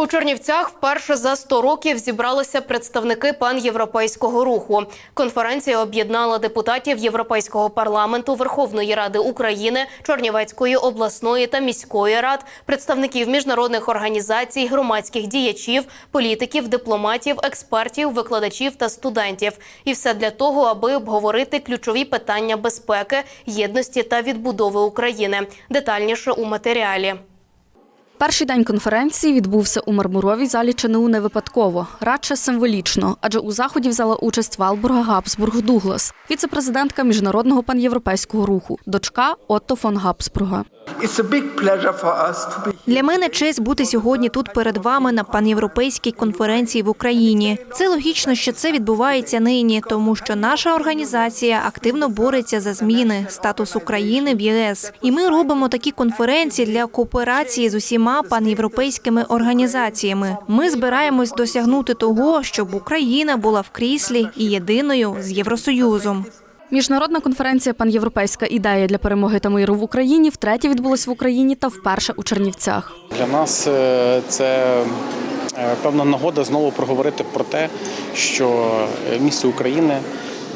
У Чернівцях вперше за 100 років зібралися представники панєвропейського руху. Конференція об'єднала депутатів Європейського парламенту, Верховної Ради України, Чернівецької обласної та міської рад, представників міжнародних організацій, громадських діячів, політиків, дипломатів, експертів, викладачів та студентів. І все для того, аби обговорити ключові питання безпеки, єдності та відбудови України. Детальніше у матеріалі. Перший день конференції відбувся у мармуровій залі ЧНУ не випадково, радше символічно, адже у заході взяла участь Валбурга Габсбург Дуглас, віце-президентка міжнародного панєвропейського руху, дочка Отто фон Габсбурга. Для мене честь бути сьогодні тут перед вами на панєвропейській конференції в Україні. Це логічно, що це відбувається нині, тому що наша організація активно бореться за зміни статус України в ЄС. І ми робимо такі конференції для кооперації з усіма панєвропейськими організаціями. Ми збираємось досягнути того, щоб Україна була в кріслі і єдиною з Євросоюзом. Міжнародна конференція Панєвропейська ідея для перемоги та миру в Україні втретє відбулась в Україні та вперше у Чернівцях. Для нас е, це е, певна нагода знову проговорити про те, що е, місце України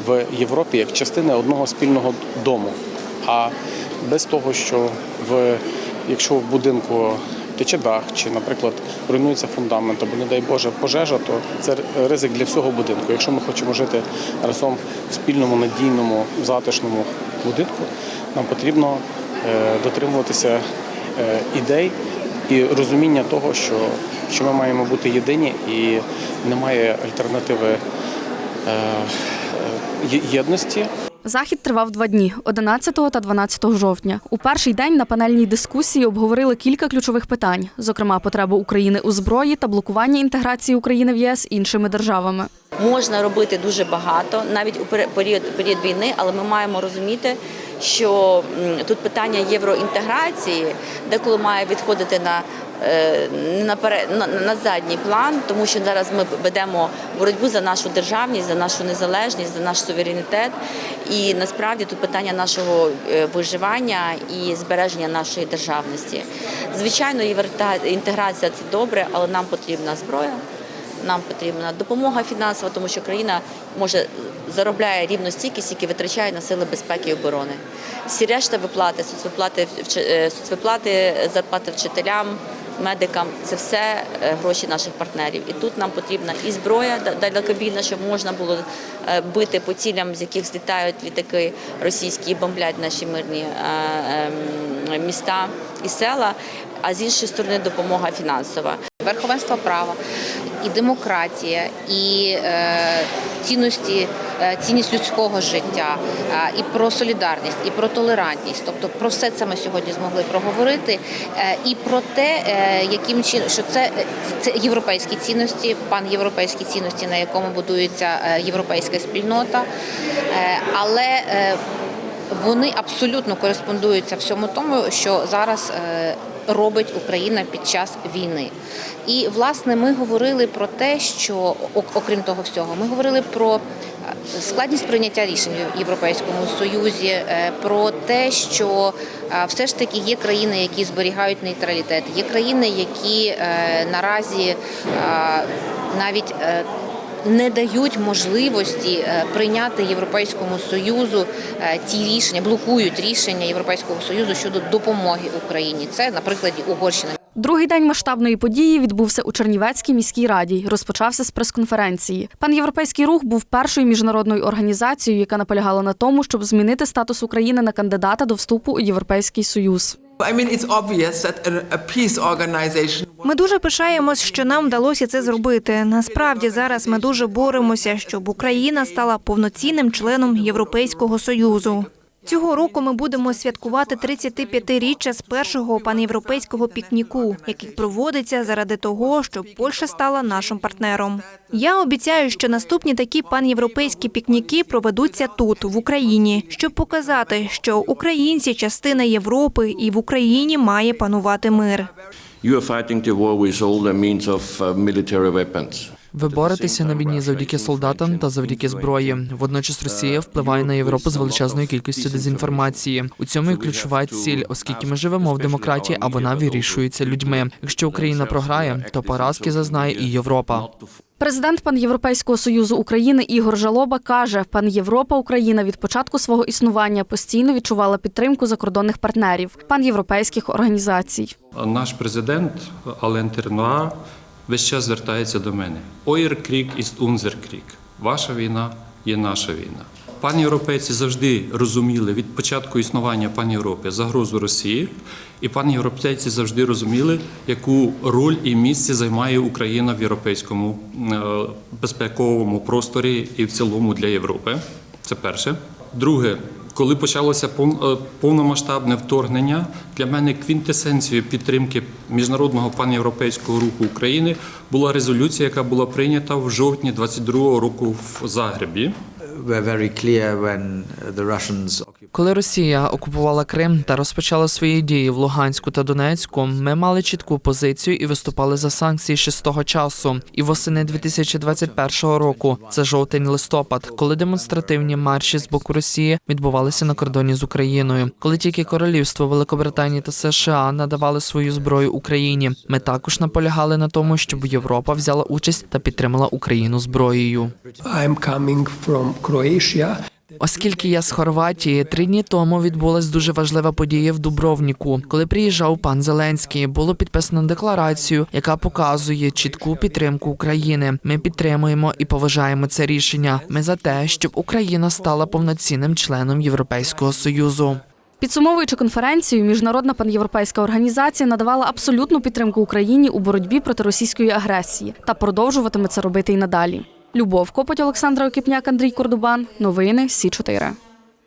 в Європі як частина одного спільного дому. А без того, що в якщо в будинку тече дах, чи, наприклад, руйнується фундамент, або, не дай Боже, пожежа, то це ризик для всього будинку. Якщо ми хочемо жити разом в спільному, надійному, затишному будинку, нам потрібно е, дотримуватися е, ідей і розуміння того, що, що ми маємо бути єдині і немає альтернативи е, єдності. Захід тривав два дні 11 та 12 жовтня. У перший день на панельній дискусії обговорили кілька ключових питань, зокрема потребу України у зброї та блокування інтеграції України в ЄС іншими державами. Можна робити дуже багато, навіть у період, період війни, але ми маємо розуміти, що тут питання євроінтеграції деколи має відходити на, на, на задній план, тому що зараз ми ведемо боротьбу за нашу державність, за нашу незалежність, за наш суверенітет. І насправді тут питання нашого е, виживання і збереження нашої державності. Звичайно, євроінтеграція це добре, але нам потрібна зброя. Нам потрібна допомога фінансова, тому що країна може заробляє рівно стільки, скільки витрачає на сили безпеки і оборони. Всі решта виплати, соцвиплати, е, соцвиплати, зарплати вчителям, медикам це все е, гроші наших партнерів. І тут нам потрібна і зброя да- далекобійна, щоб можна було е, бити по цілям, з яких злітають літаки російські і бомблять наші мирні е, ем, міста і села. А з іншої сторони допомога фінансова. Верховенство права, і демократія, і е, цінності, е, цінність людського життя, і про солідарність, і про толерантність. Тобто про все це ми сьогодні змогли проговорити, е, і про те, яким чином що це, це європейські цінності, панєвропейські цінності, на якому будується європейська спільнота. Але вони абсолютно кореспондуються всьому тому, що зараз е, робить Україна під час війни. І власне ми говорили про те, що окрім того всього, ми говорили про е, складність прийняття рішень в Європейському Союзі, е, про те, що все ж таки є країни, які зберігають нейтралітет, є країни, які наразі навіть не дають можливості е, прийняти Європейському Союзу е, ті рішення, блокують рішення Європейського Союзу щодо допомоги Україні. Це на прикладі Угорщини. Другий день масштабної події відбувся у Чернівецькій міській раді. Розпочався з прес-конференції. Панєвропейський рух був першою міжнародною організацією, яка наполягала на тому, щоб змінити статус України на кандидата до вступу у Європейський Союз. Ми дуже пишаємось, що нам вдалося це зробити. Насправді зараз ми дуже боремося, щоб Україна стала повноцінним членом Європейського союзу. Цього року ми будемо святкувати 35-річчя з першого панєвропейського пікніку, який проводиться заради того, щоб Польща стала нашим партнером. Я обіцяю, що наступні такі панєвропейські пікніки проведуться тут, в Україні, щоб показати, що українці частина Європи, і в Україні має панувати мир. You are fighting the war with all the means of uh, military weapons. Ви боретеся на війні завдяки солдатам та завдяки зброї. Водночас Росія впливає на Європу з величезною кількістю дезінформації. У цьому і ключова ціль, оскільки ми живемо в демократії, а вона вирішується людьми. Якщо Україна програє, то поразки зазнає і Європа. Президент Панєвропейського союзу України Ігор Жалоба каже: Пан Європа Україна від початку свого існування постійно відчувала підтримку закордонних партнерів, панєвропейських організацій. Наш президент Ален Тернуа весь час звертається до мене. Ойр крік іст унзер крік. Ваша війна є наша війна. Пані європейці завжди розуміли від початку існування пані Європи загрозу Росії, і пані європейці завжди розуміли, яку роль і місце займає Україна в європейському е, безпековому просторі і в цілому для Європи. Це перше. Друге, коли почалося е, повномасштабне вторгнення, для мене квінтесенцією підтримки міжнародного панєвропейського руху України була резолюція, яка була прийнята в жовтні 22-го року в Загребі. Коли Росія окупувала Крим та розпочала свої дії в Луганську та Донецьку, ми мали чітку позицію і виступали за санкції ще з того часу. І восени 2021 року, це жовтень-листопад, коли демонстративні марші з боку Росії відбувалися на кордоні з Україною. Коли тільки королівство Великобританії та США надавали свою зброю Україні, ми також наполягали на тому, щоб Європа взяла участь та підтримала Україну зброєю. I'm coming from Croatia. Оскільки я з Хорватії, три дні тому відбулась дуже важлива подія в Дубровніку. Коли приїжджав пан Зеленський, було підписано декларацію, яка показує чітку підтримку України. Ми підтримуємо і поважаємо це рішення. Ми за те, щоб Україна стала повноцінним членом Європейського союзу. Підсумовуючи конференцію, міжнародна панєвропейська організація надавала абсолютну підтримку Україні у боротьбі проти російської агресії та продовжуватиме це робити і надалі. Любов Копоть, Олександра Окіпняк, Андрій Кордубан. Новини Сі 4